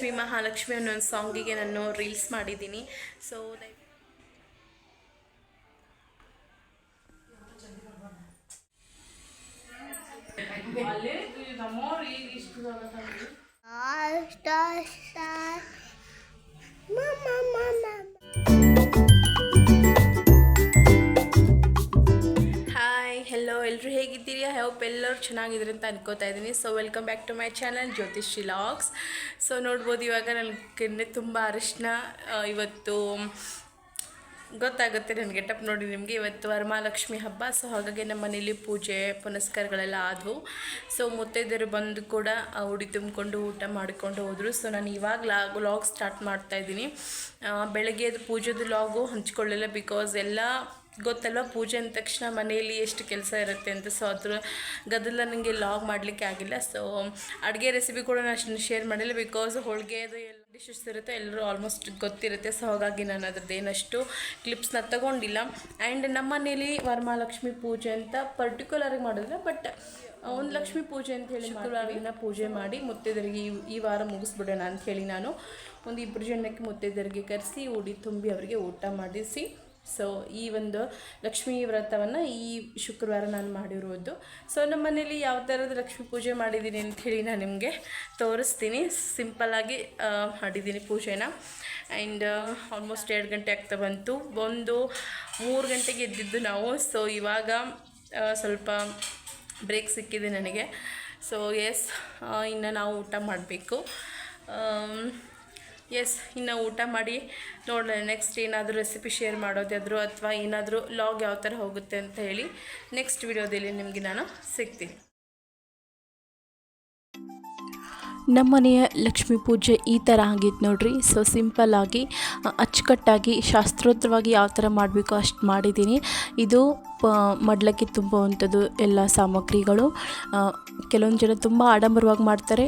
ಲಕ್ಷ್ಮಿ ಮಹಾಲಕ್ಷ್ಮಿ ಅನ್ನೋ ಒಂದು ಸಾಂಗಿಗೆ ನಾನು ರೀಲ್ಸ್ ಮಾಡಿದ್ದೀನಿ so star, star. Mama, hope ಎಲ್ಲರೂ ಚೆನ್ನಾಗಿದ್ರೆ ಅಂತ ಅನ್ಕೋತಾ ಇದ್ದೀನಿ. So welcome back to my channel Jyothish logs so ನೋಡ್ಬೋದು ಇವಾಗ ನನಗೆ ತುಂಬ ಅರಿಶಿನ ಇವತ್ತು ಗೊತ್ತಾಗುತ್ತೆ ನನ್ನ ಗೆಟಪ್ ನೋಡಿ ನಿಮಗೆ. ಇವತ್ತು ವರಮಹಾಲಕ್ಷ್ಮಿ ಹಬ್ಬ. ಸೊ ಹಾಗಾಗಿ ನಮ್ಮ ಮನೇಲಿ ಪೂಜೆ, ಪುನಸ್ಕಾರಗಳೆಲ್ಲ ಆದವು. ಸೊ ಮುತ್ತೈದೆಯರು ಬಂದು ಕೂಡ ಉಡಿ ತುಂಬಿಕೊಂಡು ಊಟ ಮಾಡಿಕೊಂಡು ಹೋದರು. ಸೊ ನಾನು ಇವಾಗ ಲಾಗ್ ಲಾಗ್ ಸ್ಟಾರ್ಟ್ ಮಾಡ್ತಾ ಇದ್ದೀನಿ. ಬೆಳಗ್ಗೆ ಅದು ಪೂಜೆದು ಲಾಗು ಹಂಚ್ಕೊಳ್ಳಿಲ್ಲ ಬಿಕಾಸ್ ಎಲ್ಲ ಗೊತ್ತಲ್ವ? ಪೂಜೆ ಅಂದ ತಕ್ಷಣ ಮನೆಯಲ್ಲಿ ಎಷ್ಟು ಕೆಲಸ ಇರುತ್ತೆ ಅಂತ ಸೊ ಅದ್ರ ಗದ್ದಲ ನನಗೆ ಲಾಗ್ ಮಾಡಲಿಕ್ಕೆ ಆಗಿಲ್ಲ. ಸೊ ಅಡುಗೆ ರೆಸಿಪಿ ಕೂಡ ನಾನು ಶೇರ್ ಮಾಡಿಲ್ಲ ಬಿಕಾಸ್ ಹೋಳಿಗೆ ಅದು ಎಲ್ಲ ಡಿಶಸ್ ಇರುತ್ತೆ ಎಲ್ಲರೂ ಆಲ್ಮೋಸ್ಟ್ ಗೊತ್ತಿರುತ್ತೆ. ಸೊ ಹಾಗಾಗಿ ನಾನು ಅದ್ರದ್ದು ಏನಷ್ಟು ಕ್ಲಿಪ್ಸ್ನ ತಗೊಂಡಿಲ್ಲ. ಆ್ಯಂಡ್ ನಮ್ಮ ಮನೇಲಿ ವರಮಹಾಲಕ್ಷ್ಮಿ ಪೂಜೆ ಅಂತ ಪರ್ಟಿಕ್ಯುಲರಾಗಿ ಮಾಡಿದ್ರೆ ಬಟ್ ಒಂದು ಲಕ್ಷ್ಮಿ ಪೂಜೆ ಅಂತ ಹೇಳಿ ಶುಕ್ರವಾರ ದಿನ ಪೂಜೆ ಮಾಡಿ ಮುತ್ತೈದರಿಗೆ ಈ ವಾರ ಮುಗಿಸ್ಬಿಡೋಣ ಅಂತ ಹೇಳಿ ನಾನು. ಒಂದು ಇಬ್ಬರು ಜನಕ್ಕೆ ಮುತ್ತೈದರಿಗೆ ಕರೆಸಿ ಉಡಿ ತುಂಬಿ ಅವರಿಗೆ ಊಟ ಮಾಡಿಸಿ. ಸೊ ಈ ಒಂದು ಲಕ್ಷ್ಮೀ ವ್ರತವನ್ನು ಈ ಶುಕ್ರವಾರ ನಾನು ಮಾಡಿರೋದು. ಸೊ ನಮ್ಮ ಮನೇಲಿ ಯಾವ ಥರದ ಲಕ್ಷ್ಮೀ ಪೂಜೆ ಮಾಡಿದ್ದೀನಿ ಹೇಳಿ ನಾನು ನಿಮಗೆ ತೋರಿಸ್ತೀನಿ. ಸಿಂಪಲ್ಲಾಗಿ ಮಾಡಿದ್ದೀನಿ ಪೂಜೆನ. ಆ್ಯಂಡ್ ಆಲ್ಮೋಸ್ಟ್ ಎರಡು ಗಂಟೆ ಆಗ್ತಾ ಬಂತು. ಒಂದು ಮೂರು ಗಂಟೆಗೆ ಎದ್ದಿದ್ದು ನಾವು. ಸೊ ಇವಾಗ ಸ್ವಲ್ಪ ಬ್ರೇಕ್ ಸಿಕ್ಕಿದೆ ನನಗೆ. ಸೊ ಎಸ್ ಇನ್ನು ನಾವು ಊಟ ಮಾಡಬೇಕು. ಎಸ್ ಇನ್ನು ಊಟ ಮಾಡಿ ನೋಡೋಣ ನೆಕ್ಸ್ಟ್ ಏನಾದರೂ ರೆಸಿಪಿ ಶೇರ್ ಮಾಡೋದಾದರೂ ಅಥವಾ ಏನಾದರೂ ಲಾಗ್ ಯಾವ ಥರ ಹೋಗುತ್ತೆ ಅಂತ ಹೇಳಿ ನೆಕ್ಸ್ಟ್ ವಿಡಿಯೋದಲ್ಲಿ ನಿಮಗೆ ನಾನು ಸಿಗ್ತೀನಿ. ನಮ್ಮನೆಯ ಲಕ್ಷ್ಮೀ ಪೂಜೆ ಈ ಥರ ಆಗಿತ್ತು ನೋಡ್ರಿ. ಸೊ ಸಿಂಪಲ್ಲಾಗಿ ಅಚ್ಚುಕಟ್ಟಾಗಿ, ಶಾಸ್ತ್ರೋತ್ರವಾಗಿ ಯಾವ ಥರ ಮಾಡಬೇಕು ಅಷ್ಟು ಮಾಡಿದ್ದೀನಿ ಇದು, ಪ, ಮಡ್ಲಕ್ಕೆ ತುಂಬುವಂಥದ್ದು ಎಲ್ಲ ಸಾಮಗ್ರಿಗಳು. ಕೆಲವೊಂದು ಜನ ತುಂಬ ಆಡಂಬರವಾಗಿ ಮಾಡ್ತಾರೆ.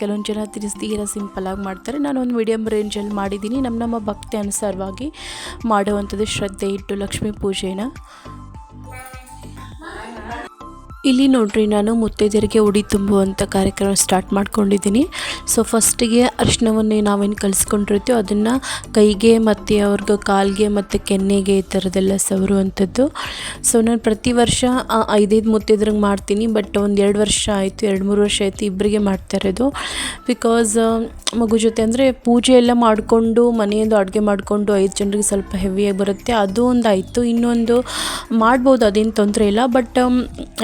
ಕೆಲವೊಂದು ಜನ ತಿರುಸ್ತೀರ ತೀರ ಸಿಂಪಲ್ಲಾಗಿ ಮಾಡ್ತಾರೆ. ನಾನು ಒಂದು ಮೀಡಿಯಮ್ ರೇಂಜಲ್ಲಿ ಮಾಡಿದ್ದೀನಿ ನಮ್ಮ ನಮ್ಮ ಭಕ್ತಿ ಅನುಸಾರವಾಗಿ ಮಾಡುವಂಥದ್ದು ಶ್ರದ್ಧೆ ಇಟ್ಟು ಲಕ್ಷ್ಮೀ ಪೂಜೆನ. ಇಲ್ಲಿ ನೋಡ್ರಿ, ನಾನು ಮುತ್ತೈದೆಯರಿಗೆ ಉಡಿ ತುಂಬುವಂಥ ಕಾರ್ಯಕ್ರಮ ಸ್ಟಾರ್ಟ್ ಮಾಡ್ಕೊಂಡಿದ್ದೀನಿ. ಸೊ ಫಸ್ಟಿಗೆ ಅರ್ಶಿನವನ್ನು ನಾವೇನು ಕಲಿಸ್ಕೊಂಡಿರ್ತೀವೋ ಅದನ್ನು ಕೈಗೆ ಮತ್ತು ಅವ್ರಿಗೆ ಕಾಲಿಗೆ ಮತ್ತು ಕೆನ್ನೆಗೆ ಈ ಥರದ್ದೆಲ್ಲ ಸವರುವಂಥದ್ದು. ಸೊ ನಾನು ಪ್ರತಿ ವರ್ಷ ಐದೈದು ಮುತ್ತೈದ್ರಿಗೆ ಮಾಡ್ತೀನಿ ಬಟ್ ಒಂದು ಎರಡು ವರ್ಷ ಆಯಿತು, ಎರಡು ಮೂರು ವರ್ಷ ಆಯಿತು ಇಬ್ಬರಿಗೆ ಮಾಡ್ತಾ ಇರೋದು. ಬಿಕಾಸ್ ಮಗು ಜೊತೆ ಅಂದರೆ ಪೂಜೆ ಎಲ್ಲ ಮಾಡಿಕೊಂಡು, ಮನೆಯಿಂದ ಅಡುಗೆ ಮಾಡಿಕೊಂಡು ಐದು ಜನರಿಗೆ ಸ್ವಲ್ಪ ಹೆವಿಯಾಗಿ ಬರುತ್ತೆ. ಅದು ಒಂದು ಆಯಿತು. ಇನ್ನೊಂದು ಮಾಡ್ಬೋದು, ಅದೇನು ತೊಂದರೆ ಇಲ್ಲ. ಬಟ್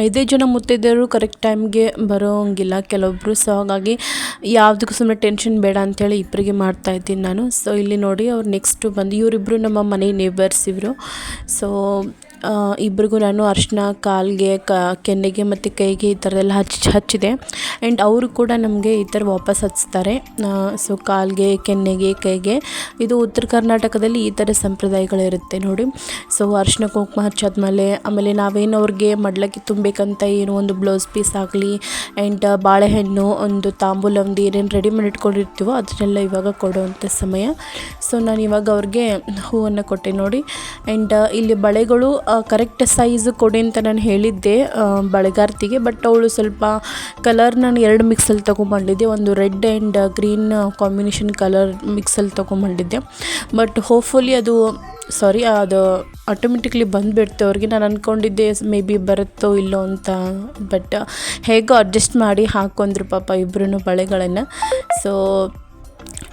ಐದೇ ಜನ ಮುತ್ತೈದೆಯರು ಕರೆಕ್ಟ್ ಟೈಮ್ಗೆ ಬರೋಂಗಿಲ್ಲ. ಕೆಲವೊಬ್ಬರು ಸೊ ಹಾಗಾಗಿ ಯಾವುದಕ್ಕೂ ಸುಮ್ಮನೆ ಟೆನ್ಷನ್ ಬೇಡ ಅಂಥೇಳಿ ಇಬ್ಬರಿಗೆ ಮಾಡ್ತಾ ಇದ್ದೀನಿ ನಾನು. ಸೊ ಇಲ್ಲಿ ನೋಡಿ ಅವ್ರು ನೆಕ್ಸ್ಟು ಬಂದು ಇವರಿಬ್ಬರು ನಮ್ಮ ಮನೆ ನೇಬರ್ಸ್ ಇವರು. ಸೊ ಇಬ್ರಿಗೂ ನಾನು ಅರಿಶಿನ, ಕಾಲಿಗೆ, ಕ, ಕೆನ್ನೆಗೆ ಮತ್ತು ಕೈಗೆ ಈ ಥರದೆಲ್ಲ ಹಚ್ಚಿ ಹಚ್ಚಿದೆ. ಆ್ಯಂಡ್ ಅವರು ಕೂಡ ನಮಗೆ ಈ ಥರ ವಾಪಸ್ ಹಚ್ತಾರೆ. ಸೊ ಕಾಲಿಗೆ, ಕೆನ್ನೆಗೆ, ಕೈಗೆ. ಇದು ಉತ್ತರ ಕರ್ನಾಟಕದಲ್ಲಿ ಈ ಥರ ಸಂಪ್ರದಾಯಗಳಿರುತ್ತೆ ನೋಡಿ. ಸೊ ಅರಿಶಿನ, ಕುಂಕುಮ ಹಚ್ಚಾದ್ಮೇಲೆ ಆಮೇಲೆ ನಾವೇನು ಅವ್ರಿಗೆ ಮಡ್ಲಕ್ಕೆ ತುಂಬಬೇಕಂತ ಏನು ಒಂದು ಬ್ಲೌಸ್ ಪೀಸ್ ಆಗಲಿ ಆ್ಯಂಡ್ ಬಾಳೆಹಣ್ಣು, ಒಂದು ತಾಂಬೂಲ, ಒಂದು ಏನೇನು ರೆಡಿ ಮಾಡಿ ಇಟ್ಕೊಂಡಿರ್ತೀವೋ ಅದನ್ನೆಲ್ಲ ಇವಾಗ ಕೊಡುವಂಥ ಸಮಯ. ಸೊ ನಾನು ಇವಾಗ ಅವ್ರಿಗೆ ಹೂವನ್ನು ಕೊಟ್ಟೆ ನೋಡಿ. ಆ್ಯಂಡ್ ಇಲ್ಲಿ ಬಳೆಗಳು ಕರೆಕ್ಟ್ ಸೈಜ್ ಕೊಡಿ ಅಂತ ನಾನು ಹೇಳಿದ್ದೆ ಬಳೆಗಾರ್ತಿಗೆ. ಬಟ್ ಅವಳು ಸ್ವಲ್ಪ ಕಲರ್ ನಾನು ಎರಡು ಮಿಕ್ಸಲ್ಲಿ ತೊಗೊಂಬಂದಿದ್ದೆ ಒಂದು red and green combination colour ಮಿಕ್ಸಲ್ಲಿ ತೊಗೊಂಬಂದಿದ್ದೆ ಬಟ್ ಹೋಪ್ಫುಲಿ ಅದು ಸಾರಿ ಅದು ಆಟೋಮೆಟಿಕ್ಲಿ ಬಂದುಬಿಡ್ತು. ಅವ್ರಿಗೆ ನಾನು ಅಂದ್ಕೊಂಡಿದ್ದೆ ಮೇ ಬಿ ಬರುತ್ತೋ ಇಲ್ಲೋ ಅಂತ. ಬಟ್ ಹೇಗೋ ಅಡ್ಜಸ್ಟ್ ಮಾಡಿ ಹಾಕೊಂಡ್ರು ಪಾಪ ಇಬ್ಬರೂ ಬಳೆಗಳನ್ನು. ಸೊ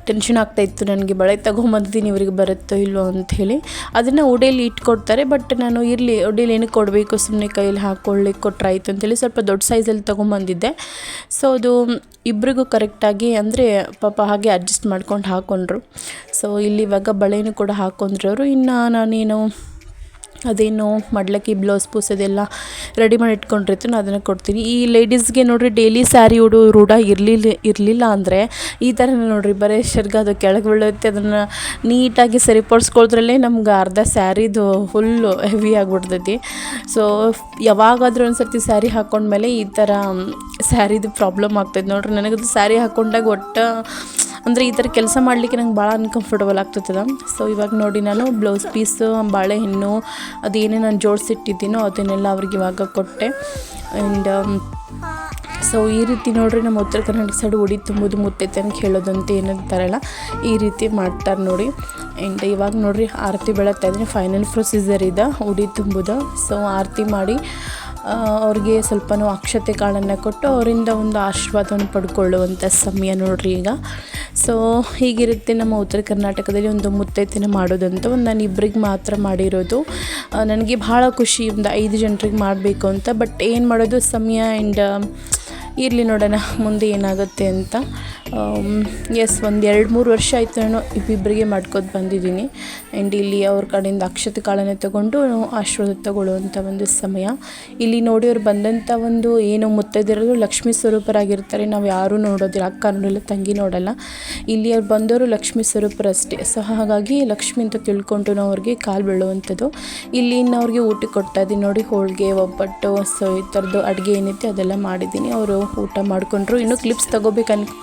ಟೆನ್ಷನ್ ಆಗ್ತಾಯಿತ್ತು ನನಗೆ, ಬಳೆ ತಗೊಂಬಂದಿದ್ದೀನಿ, ಇವರಿಗೆ ಬರುತ್ತೋ ಅಂತ ಅಂಥೇಳಿ ಅದನ್ನು ಉಡೇಲಿ ಇಟ್ಕೊಡ್ತಾರೆ ಬಟ್ ನಾನು ಇರಲಿ, ಉಡೇಲಿ ಏನಕ್ಕೆ ಕೊಡಬೇಕು ಸುಮ್ಮನೆ ಕೈಯಲ್ಲಿ ಕೊಟ್ಟರೆ ಆಯಿತು ಅಂತೇಳಿ ಸ್ವಲ್ಪ ದೊಡ್ಡ ಸೈಜಲ್ಲಿ ತೊಗೊಂಬಂದಿದ್ದೆ. ಸೊ ಅದು ಇಬ್ಬರಿಗೂ ಕರೆಕ್ಟಾಗಿ ಅಂದರೆ ಪಾಪ ಹಾಗೆ ಅಡ್ಜಸ್ಟ್ ಮಾಡ್ಕೊಂಡು ಹಾಕ್ಕೊಂಡ್ರು ಸೊ ಇಲ್ಲಿ ಇವಾಗ ಬಳೆನೂ ಕೂಡ ಹಾಕ್ಕೊಂಡ್ರು ಅವರು ಇನ್ನು ನಾನೇನು ಅದೇನು ಮಡ್ಲಕ್ಕಿ ಬ್ಲೌಸ್ ಪೂಸ್ ಅದೆಲ್ಲ ರೆಡಿ ಮಾಡಿ ಇಟ್ಕೊಂಡಿರ್ತೀನಿ, ನಾನು ಅದನ್ನು ಕೊಡ್ತೀನಿ. ಈ ಲೇಡೀಸ್ಗೆ ನೋಡಿರಿ ಡೈಲಿ ಸ್ಯಾರಿ ಉಡು ರೂಢ ಇರಲಿಲ್ಲ ಇರಲಿಲ್ಲ ಅಂದರೆ ಈ ಥರ ನೋಡಿರಿ, ಬರೀ ಶರ್ಗ ಅದು ಕೆಳಗೆ ಬೀಳುತ್ತೆ, ಅದನ್ನು ನೀಟಾಗಿ ಸರಿಪಡಿಸ್ಕೊಳ್ದ್ರಲ್ಲೇ ನಮ್ಗೆ ಅರ್ಧ ಸ್ಯಾರಿದು ಫುಲ್ಲು ಹೆವಿ ಆಗಿಬಿಡ್ತೈತಿ. ಸೊ ಯಾವಾಗಾದರೂ ಒಂದು ಸರ್ತಿ ಸ್ಯಾರಿ ಹಾಕ್ಕೊಂಡ್ಮೇಲೆ ಈ ಥರ ಸ್ಯಾರಿದು ಪ್ರಾಬ್ಲಮ್ ಆಗ್ತೈತೆ ನೋಡ್ರಿ. ನನಗದು ಸ್ಯಾರಿ ಹಾಕ್ಕೊಂಡಾಗ ಒಟ್ಟು, ಅಂದರೆ ಈ ಥರ ಕೆಲಸ ಮಾಡಲಿಕ್ಕೆ ನಂಗೆ ಭಾಳ ಅನ್ಕಂಫರ್ಟಬಲ್ ಆಗ್ತದ ಸೊ ಇವಾಗ ನೋಡಿ ನಾನು ಬ್ಲೌಸ್ ಪೀಸು ಬಾಳೆಹಣ್ಣು ಅದೇನೇ ನಾನು ಜೋಡಿಸಿಟ್ಟಿದ್ದೀನೋ ಅದನ್ನೆಲ್ಲ ಅವ್ರಿಗೆ ಇವಾಗ ಕೊಟ್ಟೆ. ಆ್ಯಂಡ್ ಸೊ ಈ ರೀತಿ ನೋಡ್ರಿ ನಮ್ಮ ಉತ್ತರ ಕರ್ನಾಟಕ ಸೈಡ್ ಉಡಿ ತುಂಬೋದು ಮುತ್ತೈತೆ ಅಂತ ಹೇಳೋದಂತ ಏನಂತಾರಲ್ಲ, ಈ ರೀತಿ ಮಾಡ್ತಾರೆ ನೋಡಿ. ಆ್ಯಂಡ್ ಇವಾಗ ನೋಡ್ರಿ ಆರತಿ ಬೆಳಗ್ತಾ ಇದ್ದೀನಿ ಫೈನಲ್ ಪ್ರೊಸೀಜರ್ ಇದೆ, ಉಡಿ ತುಂಬುದು. ಸೊ ಆರತಿ ಮಾಡಿ ಅವ್ರಿಗೆ ಸ್ವಲ್ಪನೂ ಅಕ್ಷತೆ ಕಾಳನ್ನು ಕೊಟ್ಟು ಅವರಿಂದ ಒಂದು ಆಶೀರ್ವಾದವನ್ನು ಪಡ್ಕೊಳ್ಳುವಂಥ ಸಮಯ ನೋಡ್ರಿ ಈಗ. ಸೊ ಹೀಗಿರುತ್ತೆ ನಮ್ಮ ಉತ್ತರ ಕರ್ನಾಟಕದಲ್ಲಿ ಒಂದು ಮುತ್ತೈತಿನ ಮಾಡೋದಂತ ಒಂದು ನಾನು ಇಬ್ಬರಿಗೆ ಮಾತ್ರ ಮಾಡಿರೋದು. ನನಗೆ ಭಾಳ ಖುಷಿ ಒಂದು ಐದು ಜನರಿಗೆ ಮಾಡಬೇಕು ಅಂತ ಬಟ್ ಏನು ಮಾಡೋದು, ಸಮಯ ಆ್ಯಂಡ್ ಇರಲಿ ನೋಡೋಣ ಮುಂದೆ ಏನಾಗುತ್ತೆ ಅಂತ. ಎಸ್ ಒಂದು ಎರಡು ಮೂರು ವರ್ಷ ಆಯಿತು ನಾನು ಇಬ್ಬಿಬ್ಬರಿಗೆ ಮಾಡ್ಕೊತ ಬಂದಿದ್ದೀನಿ. ಆ್ಯಂಡ್ ಇಲ್ಲಿ ಅವ್ರ ಕಡೆಯಿಂದ ಅಕ್ಷತೆ ಕಾಳನ್ನೇ ತಗೊಂಡು ಆಶೀರ್ವಾದ ತಗೊಳ್ಳುವಂಥ ಒಂದು ಸಮಯ. ಇಲ್ಲಿ ನೋಡಿ ಅವ್ರು ಬಂದಂಥ ಒಂದು ಏನು ಮುತ್ತೈದಿರೋದು ಲಕ್ಷ್ಮೀ ಸ್ವರೂಪರಾಗಿರ್ತಾರೆ. ನಾವು ಯಾರೂ ನೋಡೋದಿಲ್ಲ, ಅಕ್ಕ ನೋಡಲ್ಲ, ತಂಗಿ ನೋಡಲ್ಲ. ಇಲ್ಲಿ ಅವ್ರು ಬಂದವರು ಲಕ್ಷ್ಮೀ ಸ್ವರೂಪರಷ್ಟೇ ಸೊ, ಹಾಗಾಗಿ ಲಕ್ಷ್ಮಿ ಅಂತ ತಿಳ್ಕೊಂಡು ನಾವು ಅವ್ರಿಗೆ ಕಾಲು ಬೀಳುವಂಥದ್ದು. ಇಲ್ಲಿ ಇನ್ನು ಅವ್ರಿಗೆ ಊಟ ಕೊಡ್ತಾ ಇದ್ದೀನಿ. ನೋಡಿ, ಹೋಳಿಗೆ, ಒಬ್ಬಟ್ಟು, ಸೊ, ಈ ಥರದ್ದು ಅಡುಗೆ ಏನೈತೆ ಅದೆಲ್ಲ ಮಾಡಿದ್ದೀನಿ. ಅವರು ಊಟ ಮಾಡಿಕೊಂಡ್ರು. ಇನ್ನೂ ಕ್ಲಿಪ್ಸ್ ತಗೋಬೇಕು ಅನ್ಕೊ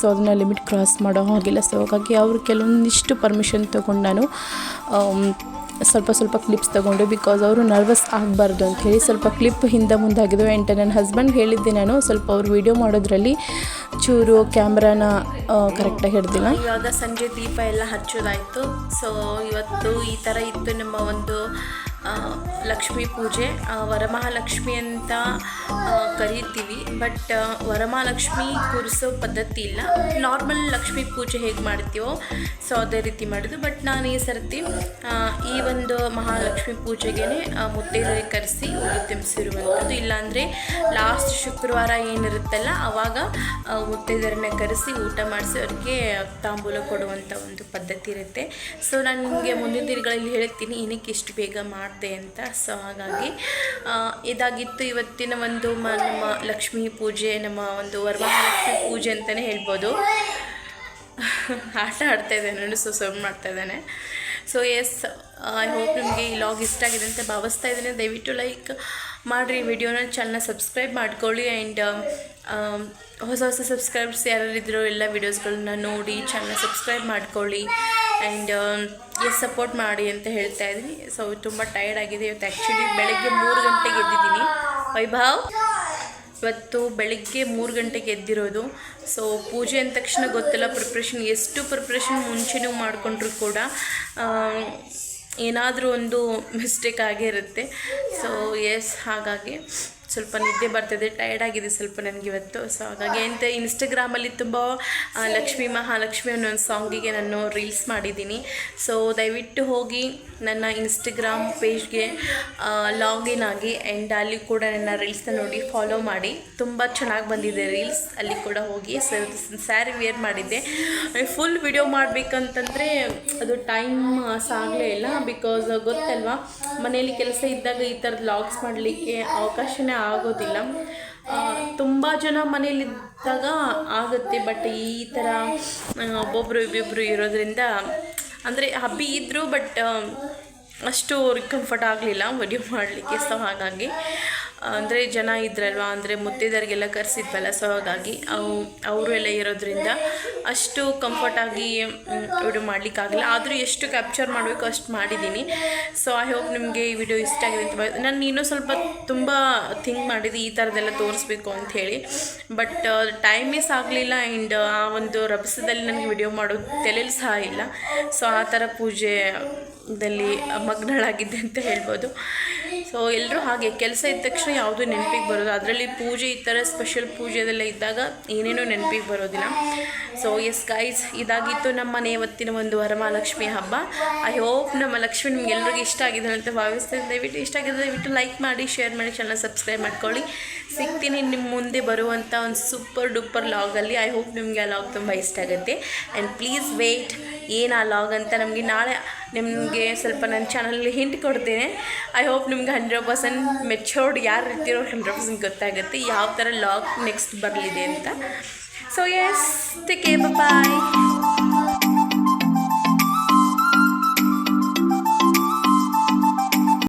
ಸೊ ಅದನ್ನ ಲಿಮಿಟ್ ಕ್ರಾಸ್ ಮಾಡೋ ಹಾಗಿಲ್ಲ. ಸೊ ಹಾಗಾಗಿ ಅವರು ಕೆಲವೊಂದಿಷ್ಟು ಪರ್ಮಿಷನ್ ತಗೊಂಡು ನಾನು ಸ್ವಲ್ಪ ಸ್ವಲ್ಪ ಕ್ಲಿಪ್ಸ್ ತೊಗೊಂಡು ಬಿಕಾಸ್ ಅವರು ನರ್ವಸ್ ಆಗಬಾರ್ದು ಅಂತ ಹೇಳಿ ಸ್ವಲ್ಪ ಕ್ಲಿಪ್ ಹಿಂದೆ ಮುಂದಾಗಿದ್ದು. ಎಂಟ ಆ್ಯಂಡ್ ನನ್ನ ಹಸ್ಬೆಂಡ್ ಹೇಳಿದ್ದೆ ನಾನು ಸ್ವಲ್ಪ ಅವ್ರು ವಿಡಿಯೋ ಮಾಡೋದ್ರಲ್ಲಿ ಚೂರು ಕ್ಯಾಮ್ರಾನ ಕರೆಕ್ಟಾಗಿ ಹಿಡ್ದಿಲ್ಲ. ಇವಾಗ ಸಂಜೆ ದೀಪ ಎಲ್ಲ ಹಚ್ಚೋದಾಯಿತು. ಸೊ ಇವತ್ತು ಈ ಥರ ಇತ್ತು ನಮ್ಮ ಒಂದು ಲಕ್ಷ್ಮೀ ಪೂಜೆ ವರಮಹಾಲಕ್ಷ್ಮಿ ಅಂತ ಕರೀತೀವಿ. ಬಟ್ ವರಮಹಾಲಕ್ಷ್ಮಿ ಕೂರಿಸೋ ಪದ್ಧತಿ ಇಲ್ಲ. ನಾರ್ಮಲ್ ಲಕ್ಷ್ಮೀ ಪೂಜೆ ಹೇಗೆ ಮಾಡ್ತೀವೋ, ಸೊ ಅದೇ ರೀತಿ ಮಾಡೋದು. ಬಟ್ ನಾನು ಈ ಸರ್ತಿ ಈ ಒಂದು ಮಹಾಲಕ್ಷ್ಮಿ ಪೂಜೆಗೆ ಮುತ್ತೈದರಿಗೆ ಕರೆಸಿ ಉಡಿ ತುಂಬಿಸಿರುವಂಥದ್ದು. ಇಲ್ಲಾಂದರೆ ಲಾಸ್ಟ್ ಶುಕ್ರವಾರ ಏನಿರುತ್ತಲ್ಲ ಆವಾಗ ಮುತ್ತೈದರನ್ನ ಕರೆಸಿ ಊಟ ಮಾಡಿಸಿ ಅವ್ರಿಗೆ ತಾಂಬೂಲ ಕೊಡುವಂಥ ಒಂದು ಪದ್ಧತಿ ಇರುತ್ತೆ. ಸೊ ನಾನು ಮುಂದಿನ ದಿನಗಳಲ್ಲಿ ಹೇಳ್ತೀನಿ, ಏನಕ್ಕೆ ಇಷ್ಟು ಬೇಗ ಮಾಡಿದೆ ಅಂತ ಸೊ ಹಾಗಾಗಿ ಇದಾಗಿತ್ತು ಇವತ್ತಿನ ಒಂದು ನಮ್ಮ ಲಕ್ಷ್ಮೀ ಪೂಜೆ, ನಮ್ಮ ಒಂದು ವರಮಹಾಲಕ್ಷ್ಮಿ ಪೂಜೆ ಅಂತಲೇ ಹೇಳ್ಬೋದು. ಆಟ ಆಡ್ತಾ ಇದ್ದಾನೆ, ನೋಡಿ, ಸೊ ಸರ್ವ್ ಮಾಡ್ತಾ ಇದ್ದಾನೆ. ಸೊ ಎಸ್ ಐ ಹೋಪ್ ನಿಮಗೆ ಈ ಲಾಗ್ ಇಷ್ಟ ಆಗಿದೆ ಅಂತ ಭಾವಿಸ್ತಾ ಇದ್ದೀನಿ. ದಯವಿಟ್ಟು ಲೈಕ್ ಮಾಡಿರಿ ವಿಡಿಯೋನ ಚಾನಲ್ನ ಸಬ್ಸ್ಕ್ರೈಬ್ ಮಾಡ್ಕೊಳ್ಳಿ ಆ್ಯಂಡ್ ಹೊಸ ಹೊಸ ಸಬ್ಸ್ಕ್ರೈಬರ್ಸ್ ಯಾರಿದ್ರು ಎಲ್ಲ ವೀಡಿಯೋಸ್ಗಳನ್ನ ನೋಡಿ ಚಾನಲ್ನ ಸಬ್ಸ್ಕ್ರೈಬ್ ಮಾಡ್ಕೊಳ್ಳಿ. ಆ್ಯಂಡ್ ಎಸ್ ಸಪೋರ್ಟ್ ಮಾಡಿ ಅಂತ ಹೇಳ್ತಾ ಇದ್ದೀನಿ. ಸೊ ತುಂಬ ಟೈರ್ಡ್ ಆಗಿದೆ. ಇವತ್ತು ಆ್ಯಕ್ಚುಲಿ ಬೆಳಗ್ಗೆ ಮೂರು ಗಂಟೆಗೆ ಎದ್ದಿದ್ದೀನಿ. ವೈಭವ್, ಇವತ್ತು ಬೆಳಗ್ಗೆ ಮೂರು ಗಂಟೆಗೆ ಎದ್ದಿರೋದು. ಸೊ ಪೂಜೆ ಅಂದ ತಕ್ಷಣ ಗೊತ್ತಿಲ್ಲ ಪ್ರಿಪ್ರೇಷನ್ ಎಷ್ಟು ಪ್ರಿಪ್ರೇಷನ್ ಮುಂಚೆನೂ ಮಾಡಿಕೊಂಡ್ರು ಕೂಡ ಏನಾದರೂ ಒಂದು ಮಿಸ್ಟೇಕ್ ಆಗೇ ಇರುತ್ತೆ. ಸೊ ಎಸ್ ಹಾಗಾಗಿ. ಸ್ವಲ್ಪ ನಿದ್ದೆ ಬರ್ತಿದೆ ಟೈರ್ಡ್ ಆಗಿದೆ ಸ್ವಲ್ಪ ನನಗೆ ಇವತ್ತು. ಸೊ ಹಾಗಾಗಿ ಅಂತ ಇನ್ಸ್ಟಾಗ್ರಾಮಲ್ಲಿ ತುಂಬ ಲಕ್ಷ್ಮೀ ಮಹಾಲಕ್ಷ್ಮಿ ಅನ್ನೋ ಒಂದು ಸಾಂಗಿಗೆ ನಾನು ರೀಲ್ಸ್ ಮಾಡಿದ್ದೀನಿ. ಸೊ ದಯವಿಟ್ಟು ಹೋಗಿ ನನ್ನ ಇನ್ಸ್ಟಾಗ್ರಾಮ್ ಪೇಜ್ಗೆ ಲಾಗಿನ್ ಆಗಿ ಆ್ಯಂಡ್ ಅಲ್ಲಿ ಕೂಡ ನನ್ನ ರೀಲ್ಸ್ನ ನೋಡಿ ಫಾಲೋ ಮಾಡಿ. ತುಂಬ ಚೆನ್ನಾಗಿ ಬಂದಿದೆ ರೀಲ್ಸ್ ಅಲ್ಲಿ ಕೂಡ ಹೋಗಿ. ಸ್ಯಾರಿ ವೇರ್ ಮಾಡಿದ್ದೆ. ಫುಲ್ ವಿಡಿಯೋ ಮಾಡಬೇಕಂತಂದರೆ ಅದು ಟೈಮ್ ಸಾಗಲೇ ಇಲ್ಲ. ಬಿಕಾಸ್ ಗೊತ್ತಲ್ವಾ ಮನೆಯಲ್ಲಿ ಕೆಲಸ ಇದ್ದಾಗ ಈ ಥರದ ಲಾಗ್ಸ್ ಮಾಡಲಿಕ್ಕೆ ಅವಕಾಶನೇ ಆಗೋದಿಲ್ಲ. ತುಂಬ ಜನ ಮನೇಲಿದ್ದಾಗ ಆಗುತ್ತೆ ಬಟ್ ಈ ಥರ ಒಬ್ಬೊಬ್ಬರು ಒಬ್ಬೊಬ್ರು ಇಬ್ಬಿಬ್ರು ಇರೋದ್ರಿಂದ, ಅಂದರೆ ಹಬ್ಬಿ ಇದ್ದರು ಬಟ್ ಅಷ್ಟು ಅವ್ರಿಗೆ ಕಂಫರ್ಟ್ ಆಗಲಿಲ್ಲ ವಿಡಿಯೋ ಮಾಡಲಿಕ್ಕೆ ಸೊ ಹಾಗಾಗಿ. ಅಂದರೆ ಜನ ಇದ್ರಲ್ವ, ಅಂದರೆ ಮುತ್ತಿದರಿಗೆಲ್ಲ ಕರೆಸಿದ್ವಲ್ಲ ಸೊ ಹಾಗಾಗಿ ಅವು, ಅವರು ಎಲ್ಲ ಇರೋದ್ರಿಂದ ಅಷ್ಟು ಕಂಫರ್ಟಾಗಿ ವಿಡಿಯೋ ಮಾಡಲಿಕ್ಕಾಗಲ್ಲ ಆದರೂ ಎಷ್ಟು ಕ್ಯಾಪ್ಚರ್ ಮಾಡಬೇಕು ಅಷ್ಟು ಮಾಡಿದ್ದೀನಿ ಸೊ ಐ ಹೋಪ್ ನಿಮಗೆ ಈ ವಿಡಿಯೋ ಇಷ್ಟ ಆಗಿದೆ ಅಂತ ನಾನು ಇನ್ನೂ ಸ್ವಲ್ಪ ತುಂಬ ಥಿಂಕ್ ಮಾಡಿದೆ, ಈ ಥರದ್ದೆಲ್ಲ ತೋರಿಸ್ಬೇಕು ಅಂತ ಹೇಳಿ. ಬಟ್ ಟೈಮೇ ಆಗಲಿಲ್ಲ ಆ್ಯಂಡ್ ಆ, ಒಂದು ರಭಸದಲ್ಲಿ ನನಗೆ ವಿಡಿಯೋ ಮಾಡೋ ತಲೆಯಲ್ಲಿ ಸಹ ಇಲ್ಲ. ಸೊ ಆ ಥರ ಪೂಜೆ ದಲ್ಲಿ ಮಗ್ನಳಾಗಿದ್ದೆ ಅಂತ ಹೇಳ್ಬೋದು. ಸೊ ಎಲ್ಲರೂ ಹಾಗೆ ಕೆಲಸ ಇದ್ದ ತಕ್ಷಣ ಯಾವುದು ನೆನಪಿಗೆ ಬರೋದು. ಅದರಲ್ಲಿ ಪೂಜೆ ಈ ಥರ ಸ್ಪೆಷಲ್ ಪೂಜೆ ಅದೆಲ್ಲ ಇದ್ದಾಗ ಏನೇನೋ ನೆನಪಿಗೆ ಬರೋದಿಲ್ಲ. ಸೊ ಎಸ್ ಗೈಸ್ ಇದಾಗಿತ್ತು ನಮ್ಮ ಮನೆ ಇವತ್ತಿನ ಒಂದು ವರಮಹಾಲಕ್ಷ್ಮಿ ಹಬ್ಬ. ಐ ಹೋಪ್ ನಮ್ಮ ಲಕ್ಷ್ಮಿ ನಿಮ್ಗೆ ಎಲ್ರಿಗೂ ಇಷ್ಟ ಆಗಿದೆ ಅಂತ ಭಾವಿಸ್ತೇನೆ. ದಯವಿಟ್ಟು ಇಷ್ಟ ಆಗಿದೆ ದಯವಿಟ್ಟು ಲೈಕ್ ಮಾಡಿ ಶೇರ್ ಮಾಡಿ ಚಾನಲ್ ಸಬ್ಸ್ಕ್ರೈಬ್ ಮಾಡ್ಕೊಳ್ಳಿ. ಸಿಗ್ತೀನಿ ನಿಮ್ಮ ಮುಂದೆ ಬರುವಂಥ ಒಂದು ಸೂಪರ್ ಡೂಪರ್ ಲಾಗಲ್ಲಿ ಐ ಹೋಪ್ ನಿಮಗೆ ಆ ಲಾಗ್ ತುಂಬ ಇಷ್ಟ ಆಗುತ್ತೆ. ಆ್ಯಂಡ್ ಪ್ಲೀಸ್ ವೇಟ್ ಏನು ಆ ಲಾಗ್ ಅಂತ ನಮಗೆ ನಾಳೆ ನಿಮಗೆ ಸ್ವಲ್ಪ ನನ್ನ ಚಾನಲಲ್ಲಿ ಹಿಂಟ್ ಕೊಡ್ತೇನೆ. ಐ ಹೋಪ್ ನಿಮ್ಗೆ ಹಂಡ್ರೆಡ್ ಪರ್ಸೆಂಟ್ ಮೆಚೋರ್ಡ್ ಯಾರು ಇರ್ತಿರೋ ಹಂಡ್ರೆಡ್ ಪರ್ಸೆಂಟ್ ಗೊತ್ತಾಗುತ್ತೆ ಯಾವ ಥರ ಲಾಕ್ ನೆಕ್ಸ್ಟ್ ಬರಲಿದೆ ಅಂತ. ಸೊ ಎಸ್ ಟೇಕ್ ಬಾಯ್